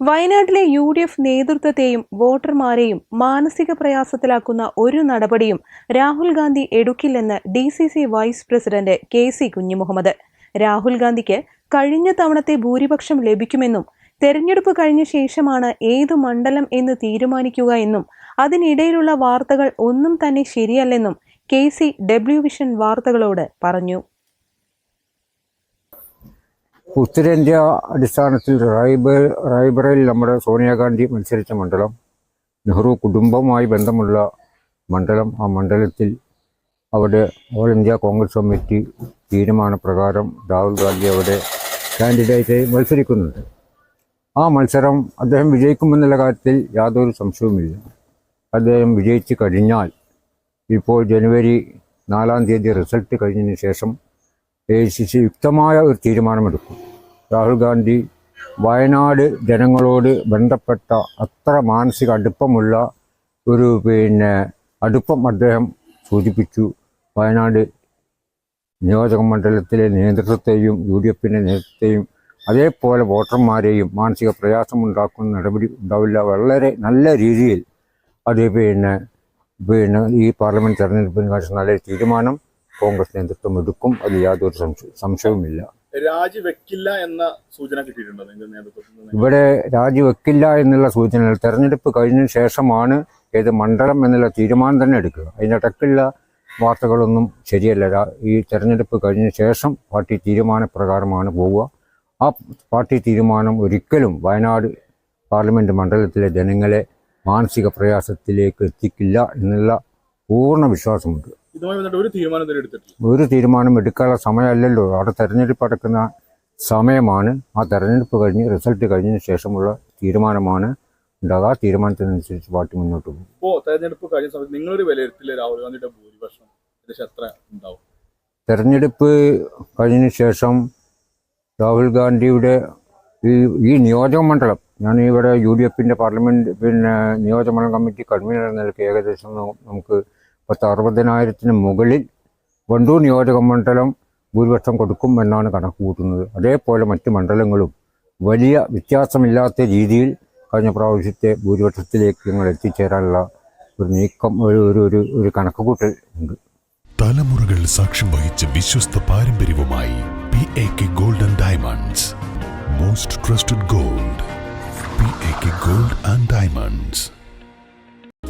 വയനാട്ടിലെ U D F നേതൃത്വത്തെയും വോട്ടർമാരെയും മാനസിക പ്രയാസത്തിലാക്കുന്ന ഒരു നടപടിയും Rahul Gandhi എടുക്കില്ലെന്ന് D C C vice president K C Kunhimuhammad. Rahul ഗാന്ധിക്ക് കഴിഞ്ഞ തവണത്തെ ഭൂരിപക്ഷം ലഭിക്കുമെന്നും തെരഞ്ഞെടുപ്പ് കഴിഞ്ഞ ശേഷമാണ് ഏതു മണ്ഡലം എന്ന് തീരുമാനിക്കുക എന്നും അതിനിടയിലുള്ള വാർത്തകൾ ഒന്നും തന്നെ ശരിയല്ലെന്നും കെ സി ഡബ്ല്യു വിഷൻ വാർത്തകളോട് പറഞ്ഞു. ഉത്തരേന്ത്യ അടിസ്ഥാനത്തിൽ റായ്ബർ റായ്ബറയിൽ നമ്മുടെ സോണിയാഗാന്ധി മത്സരിച്ച മണ്ഡലം നെഹ്റു കുടുംബവുമായി ബന്ധമുള്ള മണ്ഡലം. ആ മണ്ഡലത്തിൽ അവിടെ ഓൾ ഇന്ത്യ കോൺഗ്രസ് കമ്മിറ്റി തീരുമാനപ്രകാരം രാഹുൽ ഗാന്ധി അവിടെ കാൻഡിഡേറ്റായി മത്സരിക്കുന്നുണ്ട്. ആ മത്സരം അദ്ദേഹം വിജയിക്കുമെന്നുള്ള കാര്യത്തിൽ യാതൊരു സംശയവുമില്ല. അദ്ദേഹം വിജയിച്ചു കഴിഞ്ഞാൽ ഇപ്പോൾ ജനുവരി നാലാം തീയതി റിസൾട്ട് കഴിഞ്ഞതിന് ശേഷം എ സി സി യുക്തമായ ഒരു തീരുമാനമെടുക്കും. രാഹുൽ ഗാന്ധി വയനാട് ജനങ്ങളോട് ബന്ധപ്പെട്ട അത്ര മാനസിക അടുപ്പമുള്ള ഒരു പിന്നെ അടുപ്പം അദ്ദേഹം സൂചിപ്പിച്ചു. വയനാട് നിയോജക മണ്ഡലത്തിലെ നേതൃത്വത്തെയും യു ഡി എഫിന്റെ നേതൃത്വത്തെയും അതേപോലെ വോട്ടർമാരെയും മാനസിക പ്രയാസമുണ്ടാക്കുന്ന നടപടി ഉണ്ടാവില്ല. വളരെ നല്ല രീതിയിൽ അത് പിന്നെ പിന്നെ ഈ പാർലമെന്റ് തെരഞ്ഞെടുപ്പിന് കാര്യം നല്ലൊരു തീരുമാനം കോൺഗ്രസ് നേതൃത്വം എടുക്കും. അതിൽ യാതൊരു സംശയവുമില്ല. രാജിവെക്കില്ല എന്ന സൂചന കിട്ടിയിട്ടുണ്ടോ ഇവിടെ രാജിവെക്കില്ല എന്നുള്ള സൂചന തെരഞ്ഞെടുപ്പ് കഴിഞ്ഞ ശേഷമാണ് ഏത് മണ്ഡലം എന്നുള്ള തീരുമാനം തന്നെ എടുക്കുക. അതിനിടയ്ക്കുള്ള വാർത്തകളൊന്നും ശരിയല്ല. ഈ തെരഞ്ഞെടുപ്പ് കഴിഞ്ഞ ശേഷം പാർട്ടി തീരുമാനപ്രകാരമാണ് പോവുക. ആ പാർട്ടി തീരുമാനം ഒരിക്കലും വയനാട് പാർലമെന്റ് മണ്ഡലത്തിലെ ജനങ്ങളെ മാനസിക പ്രയാസത്തിലേക്ക് എത്തിക്കില്ല എന്നുള്ള പൂർണ വിശ്വാസമുണ്ട്. ഇതുമായി ബന്ധപ്പെട്ട് ഒരു തീരുമാനം ഇതുവരെ എടുത്തിട്ടില്ല. ഒരു തീരുമാനം എടുക്കാനുള്ള സമയമല്ലല്ലോ. അവിടെ തെരഞ്ഞെടുപ്പ് അടക്കുന്ന സമയമാണ്. ആ തെരഞ്ഞെടുപ്പ് കഴിഞ്ഞ് റിസൾട്ട് കഴിഞ്ഞതിന് ശേഷമുള്ള തീരുമാനമാണ്. ഉണ്ടാകുക ആ തീരുമാനത്തിനനുസരിച്ച് പാർട്ടി മുന്നോട്ട് പോകും. ഇപ്പോ തെരഞ്ഞെടുപ്പ് കഴിഞ്ഞ സമയത്ത് നിങ്ങളൊരു വിലയിരുത്തില്ല രാഹുൽ ഗാന്ധിയുടെ ഭൂരിപക്ഷം ഏകദേശം എത്ര ഉണ്ടാവും. തെരഞ്ഞെടുപ്പ് കഴിഞ്ഞതിന് ശേഷം രാഹുൽ ഗാന്ധിയുടെ ഈ ഈ നിയോജക മണ്ഡലം ഞാൻ ഇവിടെ യു ഡി എഫിന്റെ പാർലമെന്റ് പിന്നെ നിയോജക മണ്ഡലം കമ്മിറ്റി കൺവീനർ എന്ന നിലയ്ക്ക് ഏകദേശം നമുക്ക് പത്ത് അറുപതിനായിരത്തിന് മുകളിൽ വണ്ടൂർ നിയോജക മണ്ഡലം ഭൂരിപക്ഷം കൊടുക്കും എന്നാണ് കണക്ക് കൂട്ടുന്നത് അതേപോലെ മറ്റ് മണ്ഡലങ്ങളും വലിയ വ്യത്യാസമില്ലാത്ത രീതിയിൽ കഴിഞ്ഞ പ്രാവശ്യത്തെ ഭൂരിപക്ഷത്തിലേക്ക് ഞങ്ങൾ എത്തിച്ചേരാനുള്ള ഒരു നീക്കം ഒരു ഒരു ഒരു ഒരു കണക്കുകൂട്ടൽ ഉണ്ട്. തലമുറകൾ സാക്ഷ്യം വഹിച്ച വിശ്വസ്ത പാരമ്പര്യവുമായി P A K golden diamonds most trusted gold P A K gold and diamonds